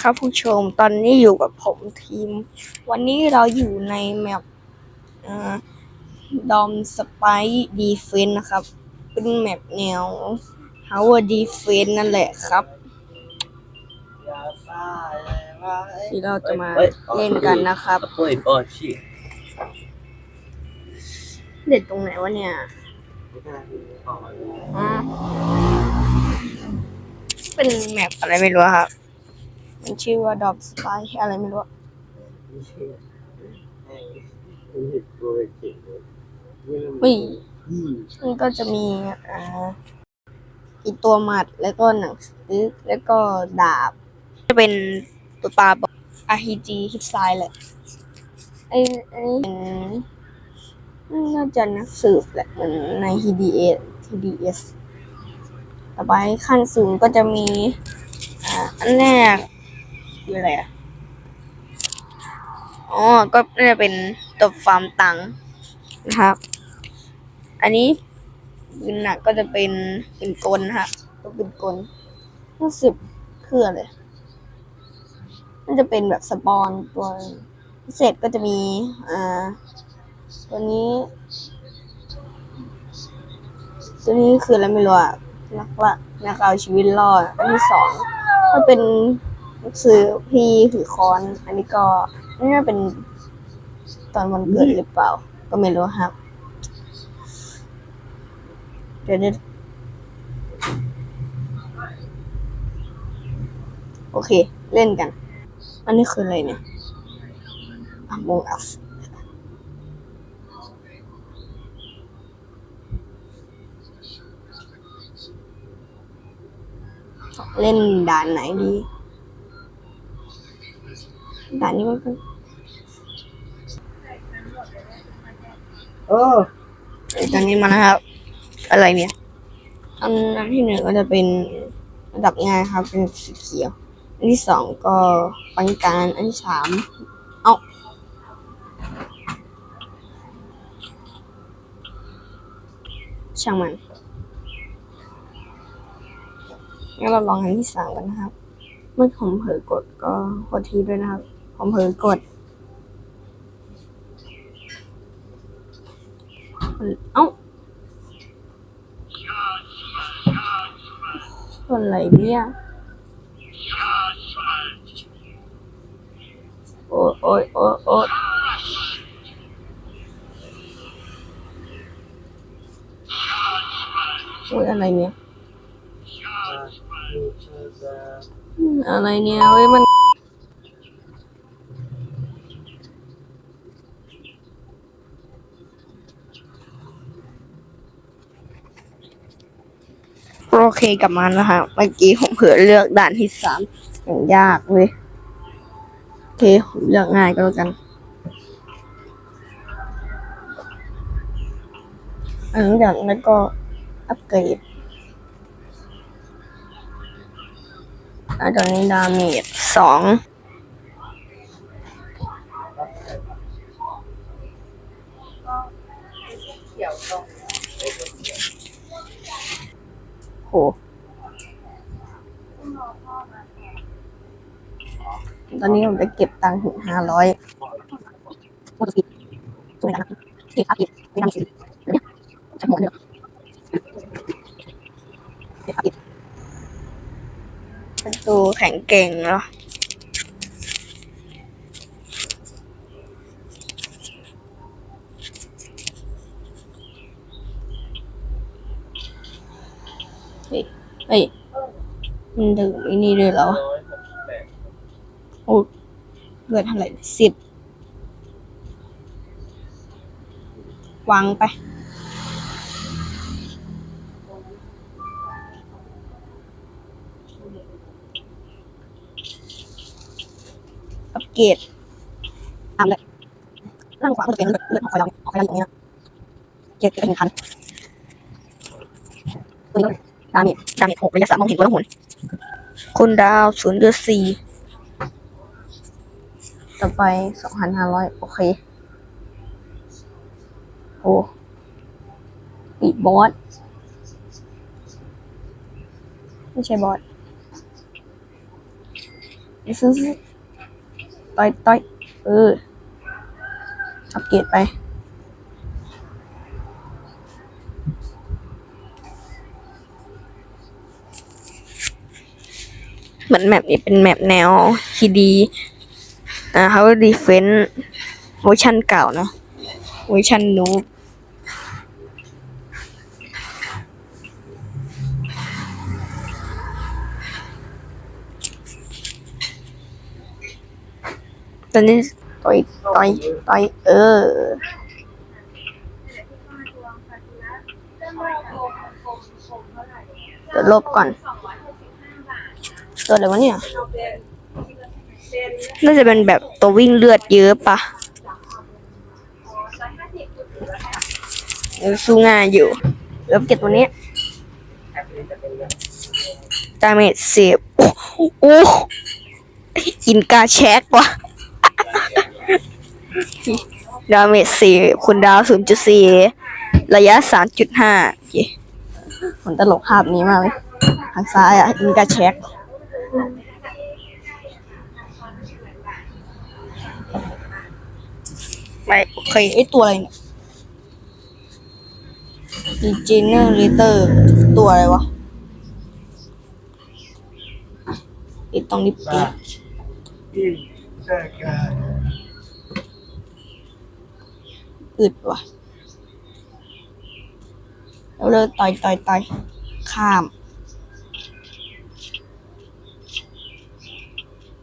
ครับผู้ชมตอนนี้อยู่กับผมทีม วันนี้เราอยู่ในแมปดอมสไปดีเฟนนะครับ เป็นแมปแนว Tower Defense นั่นแหละครับ ที่เราจะมาเล่นกันนะครับเฮ้ยบอชิเด็ดตรงไหนวะเนี่ยเป็นแมปอะไรไม่รู้ครับ มันชื่อว่าดอมสไปอะไรไม่รู้อะเฮ้ยมันก็จะมีอ่าอีตัวหมัดแล้วก็หนังสือแล้วก็ดาบ จะเป็นตัวปลาบอก RPG ฮิปไซด์แหละไอ้ไอ้เป็นน่าจะนักสืบแหละเหมือนใน HDS HDS ต่อไปขั้นสูงก็จะมี อ่า อันแรก คืออะไรอะ อ๋อ ก็น่าจะเป็นตัวฟาร์มตังค์นะครับ อันนี้ปืนหนักก็จะเป็นปืนกลนะครับตัวปืนกลรู้สึกคืออะไรมันจะเป็นแบบสปอนตัวพิเศษก็จะมีอ่าตัวนี้ ตัวนี้คืออะไรไม่รู้อะนักว่านักเอาชีวิตรอดอันที่สองก็เป็น หนังสือพี่ถือค้อน อันนี้ก็นี่น่าเป็นตอนวันเกิดหรือเปล่า ก็ไม่รู้ครับ เดี๋ยวเดี๋ยวโอเค เล่นกัน อันนี้คืออะไรเนี่ยอ m o n g Us เล่นด่านไหนดี ด่านนี้มันก็เออเดี๋ยวตอนนี้มานะครับ อะไรเนี่ยอันอันที่หนึ่งก็จะเป็นระดับง่ายครับ เป็นสีเขียว อันที่สองก็ปานกลางอันที่สามเอ้าช่างมันงั้นเราลองอันที่สามกันนะครับ เมื่อผมเผลอกดก็ขอทีด้วยนะครับ ผมเผลอกด เอ้าอะไรเนี่ยโอ้ยโอ้ยโอ้ยโอ้ยโอ้ยอะไรเนี่ยอืมอะไรเนี่ยเว้ยมัน เคกลับมาแล้วฮะเมื่อกี้ผมเผื่อเลือกด่านที่สามอย่างยากเลยโอเคผมเลือกง่ายก็แล้วกัน หลังจากนั้นก็อัปเกรดแล้วตอนนี้ดาเมจสอง ตอนนี้ผมจะเก็บตังค์ถึงห้าร้อยโมดสปีดสวยนะเก็บอัพเก็บไม่นำสิเนี่ยจะหมดเลยเก็บอัพเก็บเป็นตัวแข็งเก่งเนาะเฮ้ย เฮ้ยมันดื่มไอ้นี่ด้วยเหรอโอ้เกิดเท่าไหร่สิบวางไป อัปเกรดตามเลยล่างขวามันจะเป็นเลือดเลือดของไฟเราเนี่ยของไฟเราอยู่ตรงนี้นะเก็บเก็บเป็นหนึ่งคันตัวนี้ ดาเมจดาเมจหกระยะสามมองเห็นตัวละหุ่นคุณดาวศูนย์เดือดสี่ต่อไปสองพันห้าร้อยโอเค โอ้อีบอสไม่ใช่บอสซื้อซื้อต่อยต่อยเอออัปเกรดไป มือนแมปนี้เป็นแมปแนวคีดีอ่าเขาดีเฟนต์เวอร์ชันเก่าเนาะเวอร์ชันนูบตอนนี้ต่อยต่อยต่อยเออเดี๋ยวลบก่อน ตัวอะไรวะเนี่ย น่าจะเป็นแบบตัววิ่งเลือดเยอะปะเออสู้ง่ายอยู่แล้วเก็บตัวนี้ดาเมจเสียบโอ้โอ้กินกาแช็กว่ะดาเมจสี่คุณดาวศูนย์จุดสี่ระยะสามจุดห้าโอเคผลตลกภาพนี้มากเลย ทางซ้ายอะกินกาแช็ก ไปโอเคไอตัวอะไรเนี่ย Regenerator ตัวอะไรวะปิดตรงนี้ปิดยิ่งแทรกการอึดว่ะแล้วเลยต่อยต่อยต่อยข้าม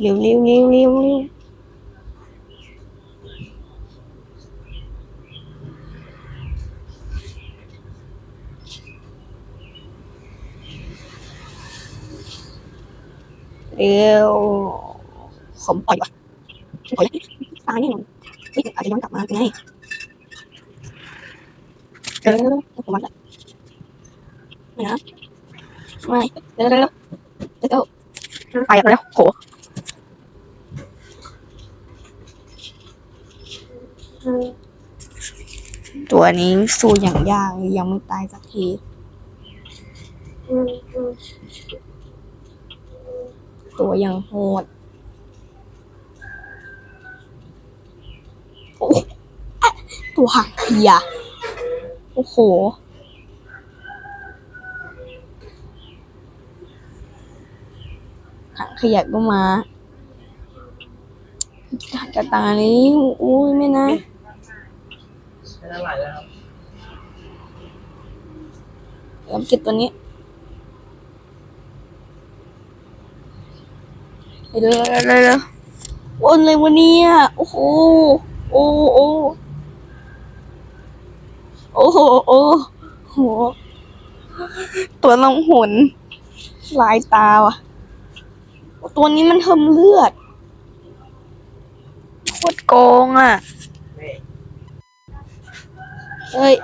เร็วเร็วเร็วเร็วเร็วเร็วขมปล่อยว่ะปล่อยแล้วตายแน่น ตัวนี้สู้อย่างยากยังไม่ตายสักทีตัวยังโหดโอ้ตัวหักเพียโอ้โหหักขยะก็มาจะตานี้อุ้ยไม่นะ เป็นอะไรแล้วครับแล้วเก็บตัวนี้เร็วเร็วเร็วเร็วโอนเลยวันนี้โอ้โหโอ้โอ้โอ้โหโอ้โหตัวลองหนลายตาว่ะ ตัวนี้มันเทิมเลือดโคตรโกงอะ เอ้ย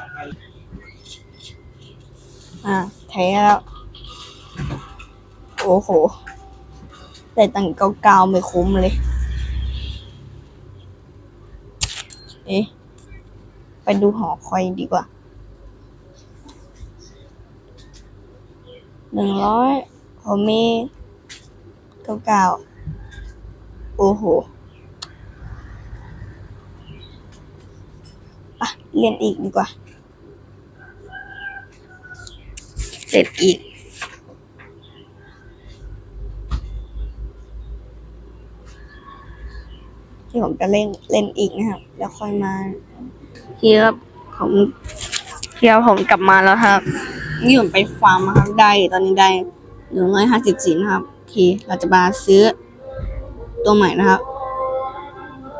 อะแท้แล้ว โอ้โห แต่ตังค์เก่าๆไม่คุ้มเลย เอ๊ะ ไปดูหอคอยดีกว่า หนึ่งร้อยผมมีเก่าๆโอ้โหอะ เรียนอีกดีกว่า เสร็จอีก ที่ผมจะเล่นเล่นอีกนะครับ แล้วค่อยมาที่ครับผมที่ครับผมกลับมาแล้วครับ นี่ผมไปฟาร์มมาครับได้ ตอนนี้ได้หนึ่งร้อยห้าสิบสี่นะครับโอเคเราจะมาซื้อตัวใหม่นะครับ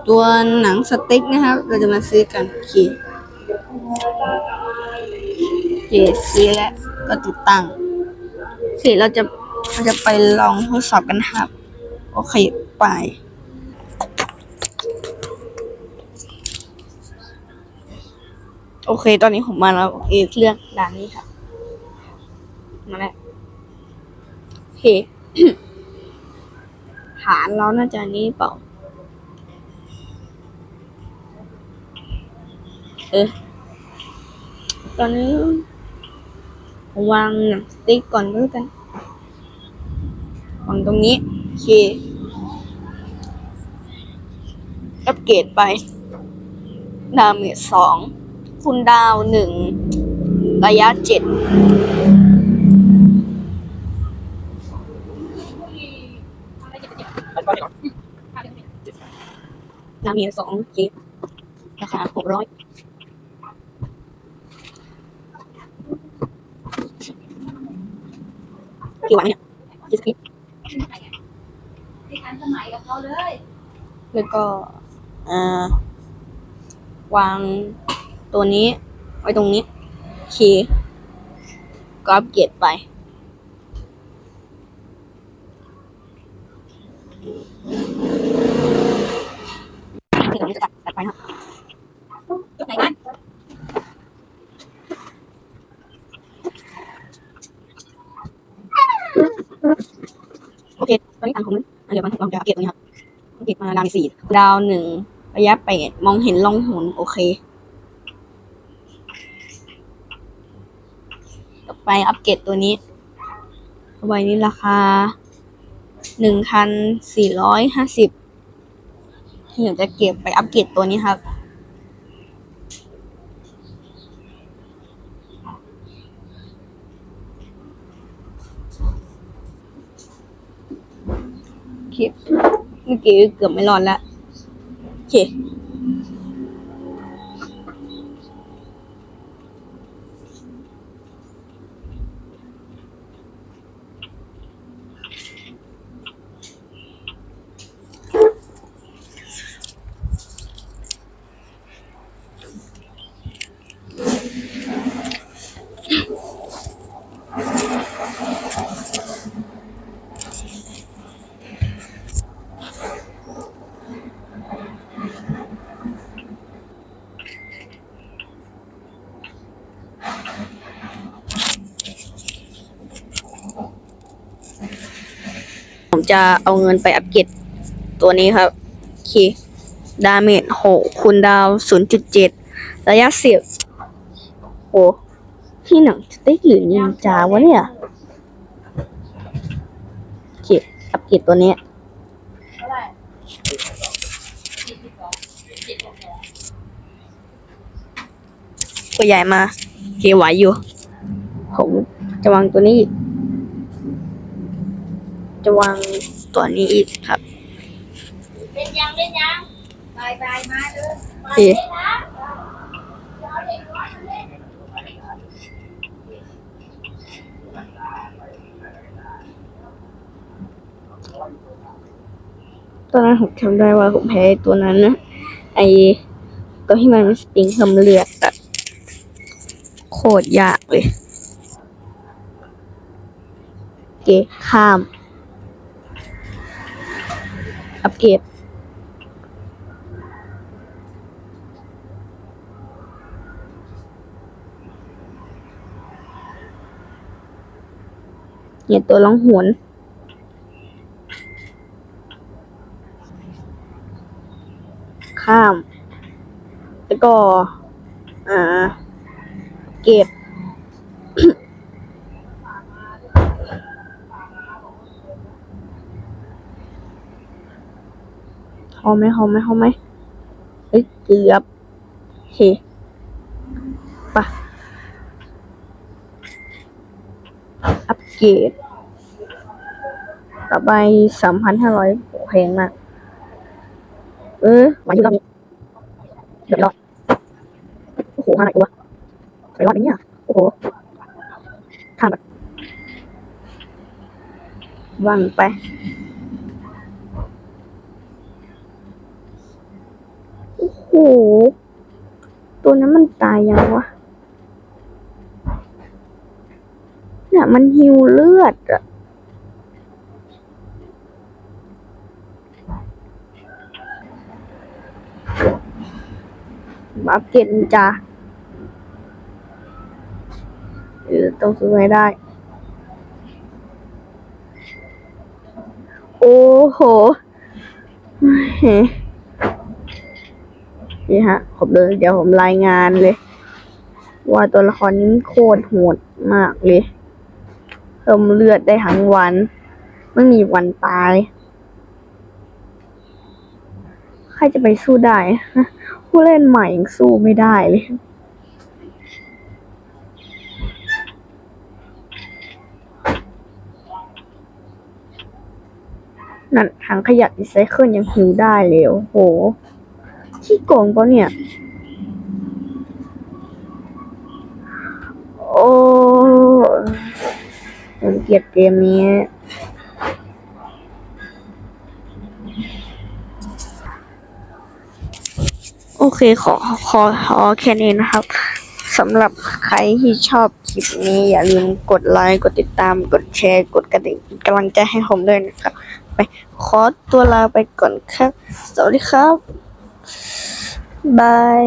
ตัวหนังสติ๊กนะครับ เราจะมาซื้อกันโอเคโอ เคซื้อแล้วก็ติดตั้งโอเคเราจะเราจะไปลองทดสอบกันครับ โอเค ไปโอเค ตอนนี้ผมมาแล้วโอเคเรื่องด่านนี้ค่ะ มาแล้วโอเคฐานเราน่าจะอันนี้เปล่า เออ ตอนนี้ผมวางหนังสติ๊กก่อนก็แล้วกันวางตรงนี้โอเคอัปเกรดไป ดาเมจสองคุณดาวหนึ่งระยะเจ็ดดาเมจสองเจ็ดราคาหกร้อย กี่วันเนี่ยกี่สคริปต์ที่ทันสมัยกับเขาเลย แล้วก็อ่าวางตัวนี้ ไว้ตรงนี้โอเคก็อัปเกรดไปเดี๋ยวผมจะตัดตัดไปครับ จุดไหนกัน โอเค ตอนนี้อ่านผมอะเดี๋ยวมันลองจะอัปเกรดตรงนี้ครับอัปเกรดมาดาวสี่ดาวหนึ่งระยะแปดมองเห็นล่องหนโอเค ต่อไปอัปเกรดตัวนี้ใบนี้ราคาหนึ่งพันสี่ร้อยห้าสิบที่อยากจะเก็บไปอัปเกรดตัวนี้ครับ เคเมื่อกี้เกือบไม่รอดแล้วโอเค จะเอาเงินไปอัปเกรดตัวนี้ครับ โอเค ดาเมจหกคูณดาวศูนย์จุดเจ็ดระยะสิบโอ้ที่หนังสติ๊กหรือนินจาวะเนี่ยโอเคอัปเกรดตัวนี้ตัวใหญ่มาเคไหวอยู่ ผมจะวางตัวนี้อีก จะวางตัวนี้อีกครับเล่นยังเล่นยังบายบายมาเลยโอเคตอนนั้นผมจำได้ว่าผมแพ้ไอ้ตัวนั้นนะ ไอตัวที่มันเป็นสปริงเพิ่มเลือดอะโคตรยากเลย เกะข้าม อัป เกรดเนี่ยตัวล่องหวนข้าม แล้วก็ อ่า เก็บ อมไหมหอมไหมหอมไหมเฮ้ยเกือบเคไปะอัปเกรดต่อไปสามพันห้าร้อยแพงมาก เออหวาอยู่รอบนี้เดี๋ยวรอโอ้โหห้าไหนตัวไปรอดไหมเนี่ยโอ้โหข้ามแบบวางไป โอ้โหตัวนั้นมันตายยังวะเนี่ยมันหิวเลือดอะบัฟเก็ตจ้าเออต้องซื้อให้ได้ โอ้โห นี่ฮะผมเลยเดี๋ยวผมรายงานเลย ว่าตัวละครนี้โคตรโหดมากเลยเพิ่มเลือดได้ทั้งวัน ไม่มีวันตาย ใครจะไปสู้ได้ ผู้เล่นใหม่ยังสู้ไม่ได้เลยนั่นถังขยะรีไซเคิลยังหิวได้เลยโอ้โห ขี้โกงปะเนี่ย โอ้ผมเกลียดเกมนี้ โอเคขอขอขอแค่นี้นะครับสำหรับใครที่ชอบคลิปนี้ อย่าลืมกดไลค์ กดติดตาม กดแชร์ กดกระดิ่งกำลังใจให้ผมด้วยนะครับ ไปขอตัวลาไปก่อนครับ สวัสดีครับ บาย